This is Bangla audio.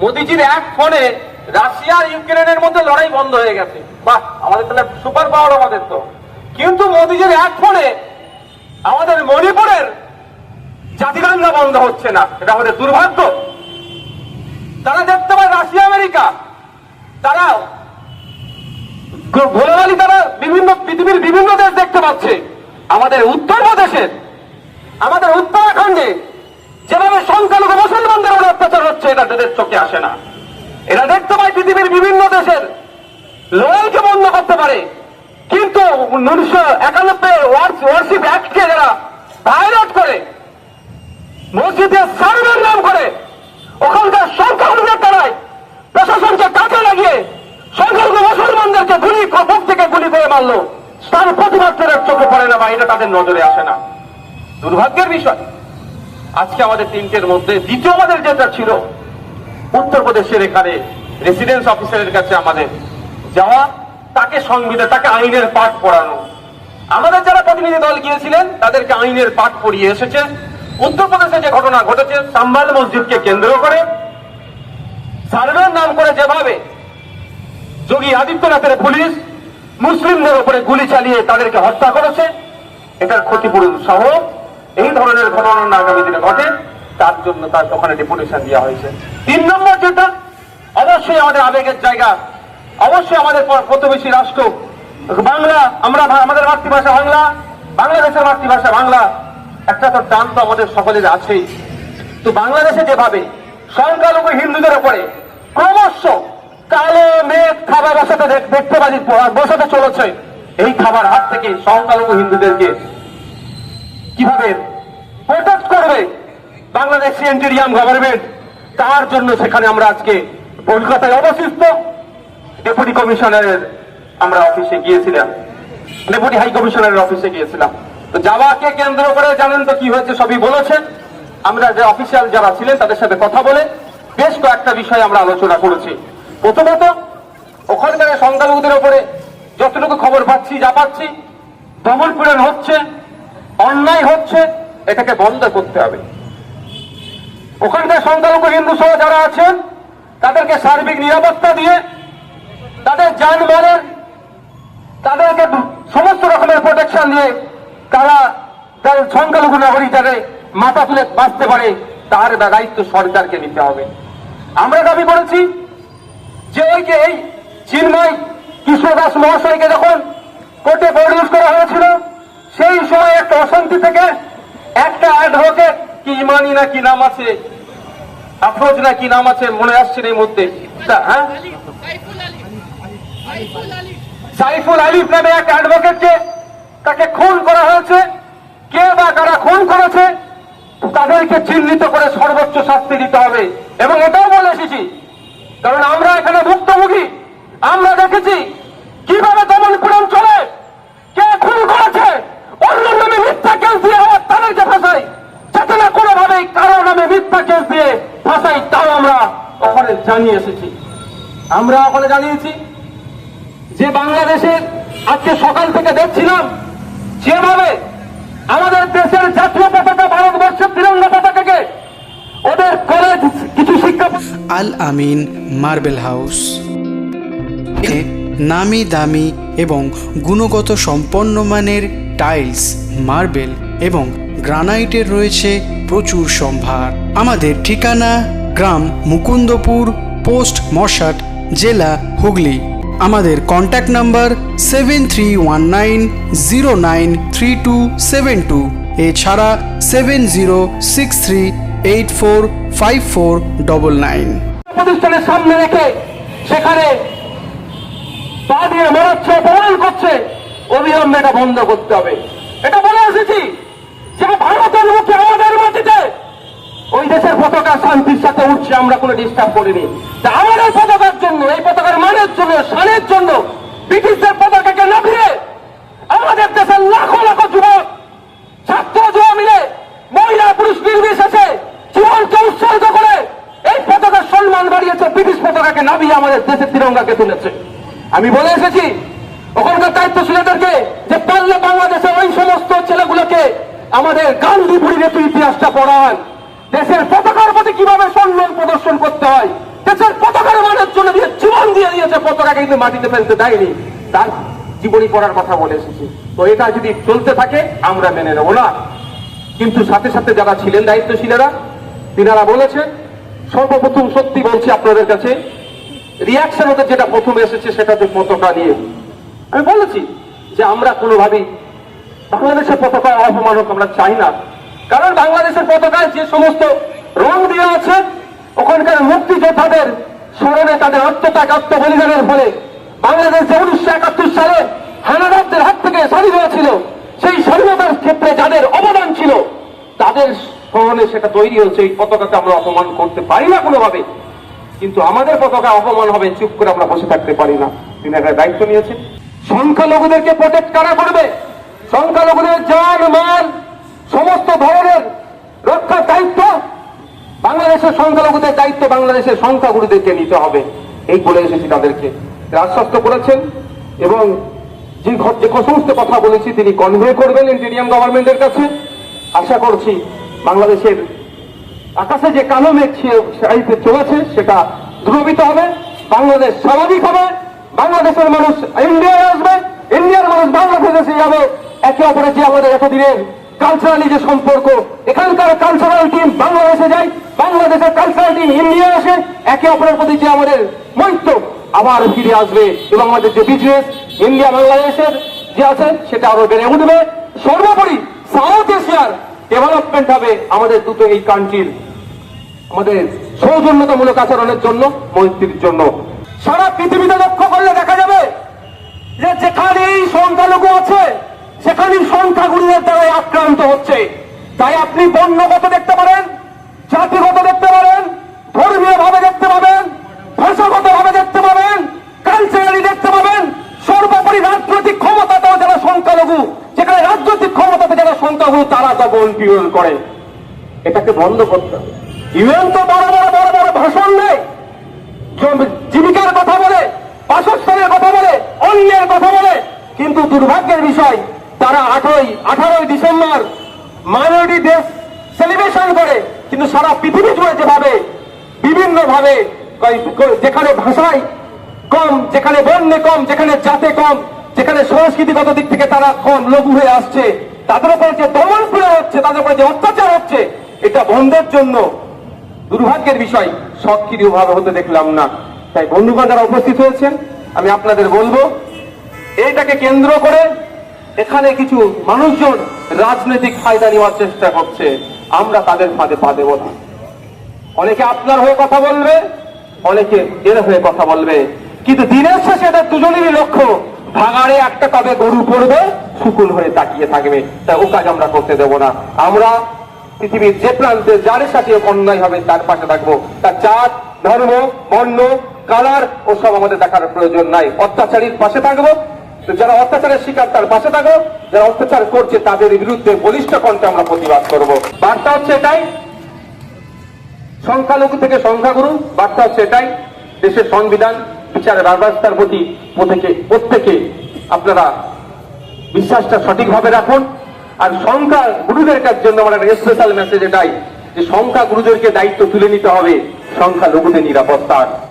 মোদিজির এক ফোনে রাশিয়া আর ইউক্রেনের মধ্যে লড়াই বন্ধ হয়ে গেছে। বাহ, আমাদের তাহলে সুপার পাওয়ার আমাদের তো। কিন্তু মোদিজির এক ফোনে আমাদের মণিপুরের জাতিদাঙ্গা বন্ধ হচ্ছে না। এটা আমাদের দুর্ভাগ্য। তারা দেখতে পায় রাশিয়া, আমেরিকা। তারা গোলাগালি তারা বিভিন্ন পৃথিবীর বিভিন্ন দেশ দেখতে পাচ্ছে। আমাদের উত্তরপ্রদেশের, আমাদের উত্তরাখণ্ডে যেভাবে সংখ্যালঘু মুসলমানদের উপর অত্যাচার হচ্ছে, এটা তাদের চোখে আসে না। এরা দেখতে পায় পৃথিবীর বিভিন্ন দেশের লড়াইকে বন্ধ করতে পারে। কিন্তু উনিশশো একানব্বই ওয়ার্শিপ অ্যাক্টকে যারা ভায়োলেট করে মসজিদে সার্ভের নাম করে, ওখানকার সংখ্যালঘুদের দ্বারাই প্রশাসনকে কাজে লাগিয়ে সংখ্যালঘু মুসলমানদেরকে গুলি কপক থেকে গুলি করে মারলো। তার প্রতিবাদ চোখে পড়ে না বা এটা তাদের নজরে আসে না। দুর্ভাগ্যের বিষয়। আজকে আমাদের তিনটের মধ্যে দ্বিতীয় আমাদের যেটা ছিল, উত্তরপ্রদেশের এখানে রেসিডেন্স অফিসারের কাছে আমাদের যাওয়া, তাকে সংবিধান, তাকে আইনের পাঠ পড়ানো। আমাদের যারা প্রতিনিধি দল গিয়েছিলেন, তাদেরকে আইনের পাঠ পড়িয়ে এসেছে। উত্তরপ্রদেশে যে ঘটনা ঘটেছে, সাম্বাল মসজিদকে কেন্দ্র করে সার্ভের নাম করে যেভাবে যোগী আদিত্যনাথের পুলিশ মুসলিমদের উপরে গুলি চালিয়ে তাদেরকে হত্যা করেছে, এটার ক্ষতিপূরণ সহ এই ধরনের ঘটনা আগামী দিনে ঘটে, তার জন্য তার ওখানে ডেপুটেশন দেওয়া হয়েছে। তিন নম্বর যেটা, অবশ্যই আমাদের আবেগের জায়গা, অবশ্যই আমাদের প্রতিবেশী রাষ্ট্র, বাংলা, আমরা আমাদের মাতৃভাষা বাংলা, বাংলাদেশের মাতৃভাষা বাংলা, একটা তো টান তো আমাদের সকলের আছেই। তো বাংলাদেশে যেভাবে সংখ্যালঘু হিন্দুদের উপরে ক্রমশ কালো মেঘ খাবার বসাতে দেখ- দেখতে পারি বসাতে চলেছে, এই খাবার হাত থেকে সংখ্যালঘু হিন্দুদেরকে কীভাবে প্রোটেক্ট করবে বাংলাদেশ ইন্টেরিয়াম গভর্নমেন্ট তার জন্য সেখানে আমরা আজকে কলকাতায় অবস্থিত। ডেপুটি কমিশনারের আমরা অফিসে গিয়েছিলাম। ডেপুটি হাই কমিশনারের অফিসে গিয়েছিলাম। তো যাওয়াকে কেন্দ্র করে জানেন তো কি হয়েছে সবই বলেছেন আমরা যে অফিসিয়াল যারা ছিলেন তাদের সাথে কথা বলে বেশ কয়েকটা বিষয় আমরা আলোচনা করেছি। প্রথমত, ওখানকার সংখ্যালঘুদের উপরে যতটুকু খবর পাচ্ছি, যা পাচ্ছি, দমন পীড়ন হচ্ছে। অন্যায় হচ্ছে, এটাকে বন্ধ করতে হবে। ওখানকার সংখ্যালঘু হিন্দু সহ যারা আছেন, তাদেরকে সার্বিক নিরাপত্তা দিয়ে, তাদের যানবাহনের, তাদেরকে সমস্ত রকমের প্রোটেকশন দিয়ে তারা তাদের সংখ্যালঘু নাগরিক যাতে মাথা তুলে বাঁচতে পারে, তার দায়িত্ব সরকারকে নিতে হবে। আমরা দাবি করেছি যে ওই যে এই চিন্ময় কৃষ্ণ দাস মহাশয়কে যখন কোর্টে প্রডিউস করা হয়েছিল সেই সময় একটা অশান্তি থেকে একটা অ্যাডভোকেট কি ইমানি না কি নাম আছে? আফরোজ না কি নাম আছে? মনে আসছে এই মধ্যে হ্যাঁ? সাইফুল আলী সাইফুল আলিফ নামে এক অ্যাডভোকেটকে তাকে খুন করা হয়েছে। কে বা কারা খুন করেছে, তাদেরকে চিহ্নিত করে সর্বোচ্চ শাস্তি দিতে হবে। এবং এটাও বলে এসেছি, কারণ আমরা এখানে ভুক্তভোগী আমরা দেখেছি কীভাবে দমন পীড়ন চলে কে খুন করেছে অন্য নামে মিথ্যা কেস দিয়ে আবার তাদেরকে ফাঁসাই যাতে না কোনোভাবেই কারও নামে মিথ্যা কেস দিয়ে ফাঁসাই তাও আমরা ওখানে জানিয়ে এসেছি। আমরা ওখানে জানিয়েছি যে বাংলাদেশের আজকে সকাল থেকে দেখছিলাম যেভাবে আমাদের দেশের জাতীয় পতাকা, ভারতবর্ষের তিরঙ্গা পতাকাকে ওদের কলেজ কিছু শিক্ষা আল আমিন মার্বেল হাউস। নামি দামি এবং গুণগত সম্পন্ন মানের টাইলস, মার্বেল এবং গ্রানাইটের রয়েছে প্রচুর সম্ভার। আমাদের ঠিকানা গ্রাম মুকুন্দপুর, পোস্ট মশাট, জেলা হুগলি। আমাদের contact number seven three one nine zero nine three two seven two এছাড়া seven zero six three eight four five four double nine প্রতিষ্ঠানের সামনে রেখে সেখানে পা দিয়ে মারাচ্ছে অপমান করছে। অবিলম্বে এটা বন্ধ করতে হবে এটা বলে এসেছি যে ভারতের মুখে আমাদের মাটিতে ওই দেশের পতাকা শান্তির সাথে উঠছে আমরা কোনো ডিস্টার্ব করিনি। তা আমাদের পতাকার জন্য, এই পতাকার মানের জন্য, শানের জন্য ব্রিটিশদের পতাকাকে নামিয়ে আমাদের দেশের লাখো লাখো যুবক, ছাত্র যুবা মিলে মহিলা পুরুষ নির্বিশেষে জীবনকে উৎসর্গ করে এই পতাকার সম্মান বাড়িয়েছে, ব্রিটিশ পতাকাকে নামিয়ে আমাদের দেশের তিরঙ্গাকে তুলেছে। আমি বলে এসেছি, ওখানকার দায়িত্বশীলদেরকে যে পারলে বাংলাদেশের ওই সমস্ত ছেলেগুলোকে আমাদের গান্ধী বুড়ির ইতিহাসটা পড়ান, দেশের পতাকার প্রতি কীভাবে সম্মান প্রদর্শন করতে হয়? দেশের পতাকা মানের জন্য দিয়ে জীবন দিয়ে দিয়েছে পতাকাকে, কিন্তু মাটিতে ফেলতে দেয়নি। তার জীবনী পড়ার কথা বলে এসেছি। তো এটা যদি চলতে থাকে, আমরা মেনে নেব না। কিন্তু সাথে সাথে যারা ছিলেন দায়িত্বশীলেরা, তিনারা বলেছেন, সর্বপ্রথম সত্যি বলছি আপনাদের কাছে রিয়াকশন ওদের যেটা প্রথম এসেছে সেটা হচ্ছে পতাকা নিয়ে। আমি বলেছি যে আমরা কোনোভাবেই বাংলাদেশের পতাকা অপমানক আমরা চাই না। কারণ বাংলাদেশের পতাকায় যে সমস্ত রং দেওয়া আছে। ওখানকার মুক্তিযোদ্ধাদের স্মরণে তাদের আত্মত্যাগ, আত্মবলিদানের ফলে বাংলাদেশ উনিশশো একাত্তর সালে হানাদারদের হাত থেকে স্বাধীন হয়েছিল, সেই স্বাধীনতার ক্ষেত্রে যাদের অবদান ছিল, তাদের স্মরণে সেটা তৈরি হয়েছে। এই পতাকাকে আমরা অপমান করতে পারি না কোনোভাবে। কিন্তু আমাদের পতাকা অপমান হবে, চুপ করে আমরা বসে থাকতে পারি না। তিনি একটা দায়িত্ব নিয়েছেন সংখ্যালঘুদেরকে প্রোটেক্ট কারা করবে? সংখ্যালঘুদের জান, মাল, সমস্ত ধরনের রক্ষার দায়িত্ব বাংলাদেশের সংখ্যালঘুদের দায়িত্ব বাংলাদেশের সংখ্যাগুরুদেরকে নিতে হবে। এই বলে এসেছি তাদেরকে। আশ্বস্ত করেছেন এবং যে যে সমস্ত কথা বলেছি তিনি কনভে করবেন ইন্টেরিয়াম গভর্নমেন্টের কাছে। আশা করছি বাংলাদেশের আকাশে যে কালো মেঘ সাহিত্যে চলেছে, সেটা ধ্রুবিত হবে। বাংলাদেশ স্বাভাবিক হবে। বাংলাদেশের মানুষ ইন্ডিয়ায় আসবে। ইন্ডিয়ার মানুষ বাংলাদেশে যাবে। একে অপরের যে আমাদের এতদিনের কালচারালি যে সম্পর্ক, এখানকার কালচারাল টিম বাংলাদেশে যায়। বাংলাদেশের কালচারাল টিম ইন্ডিয়া আসে একে অপরের প্রতি যে আমাদের মৈত্র আবার ফিরে আসবে এবং আমাদের যে বিজনেস ইন্ডিয়া বাংলাদেশের যে আছে সেটা আরও বেড়ে উঠবে। সর্বোপরি সাউথ এশিয়ার ডেভেলপমেন্ট হবে আমাদের দুটো এই কান্ট্রির আমাদের সৌজন্যতামূলক আচরণের জন্য, মৈত্রীর জন্য। সারা পৃথিবীতে লক্ষ্য করলে দেখা যাবে যে যেখানেই সংখ্যালঘু আছে, সেখানেই সংখ্যাগুরুদের দ্বারাই আক্রান্ত হচ্ছে। তাই আপনি বর্ণগত দেখতে পারেন জাতিগত দেখতে পারেন ধর্মীয় ভাবে দেখতে পাবেন ভাষাগত ভাবে দেখতে পাবেন কালচারালি দেখতে পাবেন সর্বোপরি রাজনৈতিক ক্ষমতাতেও যারা সংখ্যালঘু যেখানে রাজনৈতিক ক্ষমতাতে যারা সংখ্যালঘু তারা দমন পীড়ন করে, এটাকে বন্ধ করতে হবে। ইউএন তো বড় বড় বড় বড় ভাষণ নেই জীবিকার কথা বলে, বাসস্থানের কথা বলে, অন্যের কথা বলে, কিন্তু দুর্ভাগ্যের বিষয়, তারা আঠারোই আঠারোই ডিসেম্বর মাইনরিটি ডে সেলিব্রেশন করে, কিন্তু সারা পৃথিবী জুড়ে যেভাবে বিভিন্ন ভাবে যেখানে ভাষায় কম, যেখানে বর্ণে কম, যেখানে জাতে কম যেখানে সংস্কৃতিগত দিক থেকে তারা কম লঘু হয়ে আসছে, তাদের উপরে যে দমন পীড়ন হচ্ছে, তাদের উপরে যে অত্যাচার হচ্ছে, এটা বন্ধের জন্য দুর্ভাগ্যের বিষয়। সক্রিয় ভাবে হতে দেখলাম না। তাই বন্ধুগণ যারা উপস্থিত হয়েছেন, আমি আপনাদের বলব, এইটাকে কেন্দ্র করে এখানে কিছু মানুষজন রাজনৈতিক ফায়দা নেওয়ার চেষ্টা করছে। আমরা তাদের ফাঁদে পা দেব না। অনেকে আপনার হয়ে কথা বলবে, অনেকে এর হয়ে কথা বলবে। কিন্তু দিনের শেষে এদের দুজনেরই লক্ষ্য ভাগাড়ে একটা কবে গরু পড়বে শুকুল হয়ে তাকিয়ে থাকবে। তাই ও কাজ আমরা করতে দেব না। আমরা পৃথিবীর যে প্রান্তে যার সাথে অন্যায় হবে, তার পাশে থাকব। তার জাত, ধর্ম, বর্ণ, কালার, ওসব আমাদের দেখার প্রয়োজন নাই। অত্যাচারীর পাশে থাকব। যারা অত্যাচারের শিকার, তার পাশে থাকো যারা অত্যাচার করছে, তাদের বিরুদ্ধে বলিষ্ঠ কণ্ঠে আমরা প্রতিবাদ করব। বার্তা হচ্ছে এটাই, সংখ্যালঘু থেকে সংখ্যাগুরু। বার্তা হচ্ছে এটাই, দেশের সংবিধান বিচারের ব্যবস্থার প্রতি প্রত্যেকে প্রত্যেকে আপনারা বিশ্বাসটা সঠিকভাবে রাখুন। আর সংখ্যা গুরুদের কাজ জন্য আমার একটা স্পেশাল মেসেজ এটাই যে সংখ্যা গুরুদেরকে দায়িত্ব তুলে নিতে হবে। সংখ্যা লঘুদের নিরাপত্তার।